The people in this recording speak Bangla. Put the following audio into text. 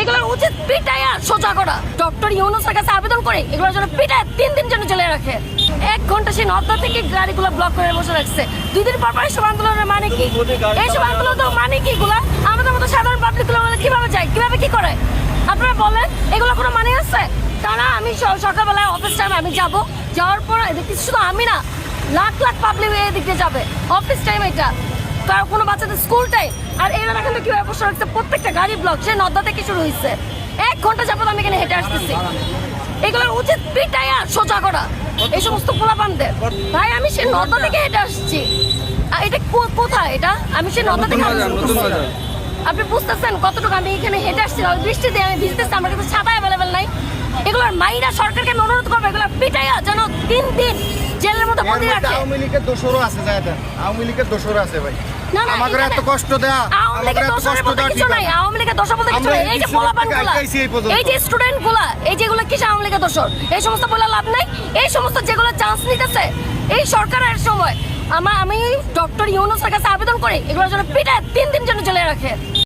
এগুলোর উচিত পিটাইয়া সোজা করা। ডক্টর ইউনুসের কাছে আবেদন করে এগুলোর জন্য পিটায় তিন দিন জন্য জেলে রাখে। এক ঘণ্টা সে নর্দা থেকে গাড়িগুলো ব্লক করে বসে রাখছে। দুই দিন পর পর এসব আন্দোলনের মানে কি? এইসব আন্দোলন তো মানে কি গুলা আমাদের মতো সাধারণ পাবলিকগুলো কীভাবে যায়? কীভাবে কি করে? আপনারা বলেন, এগুলো কোনো মানে আছে? তারা, আমি সকালবেলায় অফিস টাইম আমি যাব। যাওয়ার পর দেখছি শুধু আমি না, লাখ লাখ পাবলিক এদিক যাবে। অফিস টাইম এটা। কারও কোনো বাচ্চাদের স্কুল টাইম আর এরা এখন তো কীভাবে বসে রাখছে প্রত্যেকটা গাড়ি ব্লক সে নদ্দা থেকে শুরু হয়েছে। এক ঘণ্টা যাবত আমি এখানে হেঁটে আসতেছি। এগুলোর উচিত পিটাইয়া সোজা করা। এই সমস্ত পোলাপানদের। ভাই আমি সে নদ্দা থেকে হেঁটে আসছি। এটা কোথায় এটা? আমি সে নদ্দা থেকে। আপনি বুঝতেছেন কতটুকু আমি এখানে হেঁটে আসছি? আর বৃষ্টি দিয়ে আমি ভিজতেছি আমার কিন্তু ছাতা অ্যাভেলেবেল নাই। এগুলোর মাইরা সরকারকে আমি অনুরোধ করব এগুলোর পিটাইয়া যেন তিন দিন জেলের মধ্যে বন্দি রাখে। আওয়ামী লীগের দোষরও আছে জায়গা আওয়ামী লীগের দোষরও আছে ভাই। আমাদের এত কষ্ট দেয়া আমাদের এত কষ্ট বলতে ঠিক না। আওয়ামী লীগের দোষর বলতে কিছু নাই এই যে এই যে স্টুডেন্টগুলা এই যেগুলো কিসে আওয়ামী লীগের দোষর? এই সমস্ত বলে লাভ নাই এই সমস্ত যেগুলো চান্স নিতেছে এই সরকারের সময়। আমার আমি ডক্টর ইউনুসের কাছে আবেদন করি এগুলোর জন্য পিটায় তিন দিন জন্য চলে রাখে।